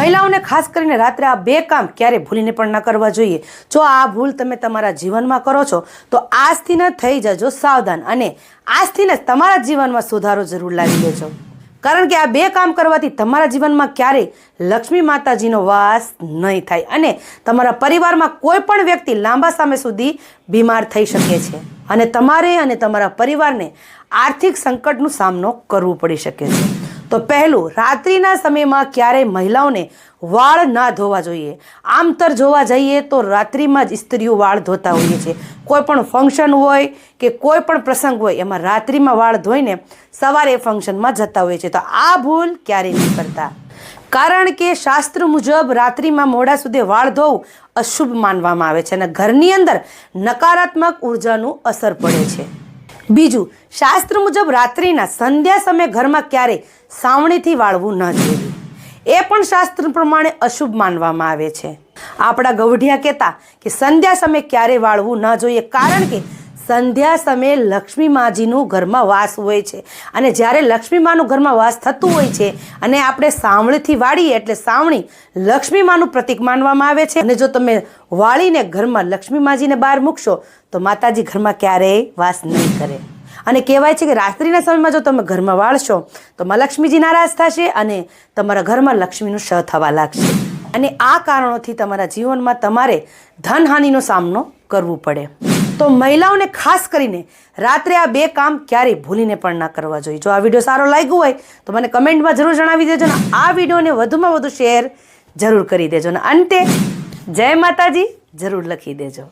મહિલાઓને ખાસ કરીને રાત્રે આ બે કામ ક્યારે ભૂલીને પણ ન કરવા જોઈએ. જો આ ભૂલ તમે તમારા જીવનમાં કરો છો, તો આજથી થઈ જજો સાવધાન અને આજથી જ તમારા જીવનમાં સુધારો જરૂર લાવી દેજો. કારણ કે આ બે કામ કરવાથી તમારા જીવનમાં ક્યારેય લક્ષ્મી માતાજીનો વાસ નહીં થાય અને તમારા પરિવારમાં કોઈ પણ વ્યક્તિ લાંબા સમય સુધી બીમાર થઈ શકે છે અને તમારે અને તમારા પરિવારને આર્થિક સંકટનો સામનો કરવો પડી શકે છે. તો પહેલું, રાત્રિના સમયમાં ક્યારેય મહિલાઓને વાળ ના ધોવા જોઈએ. આમતર જોવા જઈએ તો રાત્રિમાં જ સ્ત્રીઓ વાળ ધોતા હોઈએ છીએ કોઈ પણ ફંક્શન હોય કે કોઈ પણ પ્રસંગ હોય, એમાં રાત્રિમાં વાળ ધોઈને સવારે ફંક્શનમાં જતા હોઈએ છીએ તો આ ભૂલ ક્યારેય નહીં કરતા. કારણ કે શાસ્ત્ર મુજબ રાત્રિમાં મોડા સુધી વાળ ધોવું અશુભ માનવામાં આવે છે અને ઘરની અંદર નકારાત્મક ઉર્જાનું અસર પડે છે. બીજું, શાસ્ત્ર મુજબ રાત્રિના સંધ્યા સમયે ઘરમાં ક્યારેય સાવણીથી વાળવું ન જોઈએ. એ પણ શાસ્ત્ર પ્રમાણે અશુભ માનવામાં આવે છે. આપણા ગવઢિયા કહેતા કે સંધ્યા સમયે ક્યારે વાળવું ન જોઈએ, કારણ કે સંધ્યા સમયે લક્ષ્મી માજીનું ઘરમાં વાસ હોય છે. અને જ્યારે લક્ષ્મી માનું ઘરમાં વાસ થતું હોય છે અને આપણે સાવણીથી વાળીએ એટલે સાવણી લક્ષ્મી માનું પ્રતીક માનવામાં આવે છે. અને જો તમે વાળીને ઘરમાં લક્ષ્મી માજીને બહાર મૂકશો, તો માતાજી ઘરમાં ક્યારેય વાસ નહીં કરે. અને કહેવાય છે કે રાત્રિના સમયમાં જો તમે ઘરમાં વાળશો, તો માં લક્ષ્મીજી નારાજ થશે અને તમારા ઘરમાં લક્ષ્મીનું શ થવા લાગશે. અને આ કારણોથી તમારા જીવનમાં તમારે ધનહાનિનો સામનો કરવો પડે. તો મહિલાઓને ખાસ કરીને રાત્રે આ બે કામ ક્યારેય ભૂલીને પણ ના કરવા જોઈએ. જો આ વીડિયો સારો લાગ્યો હોય તો મને કમેન્ટમાં જરૂર જણાવી દેજો ને આ વિડીયોને વધુમાં વધુ શેર જરૂર કરી દેજો. ને અંતે જય માતાજી, જરૂર લખી દેજો.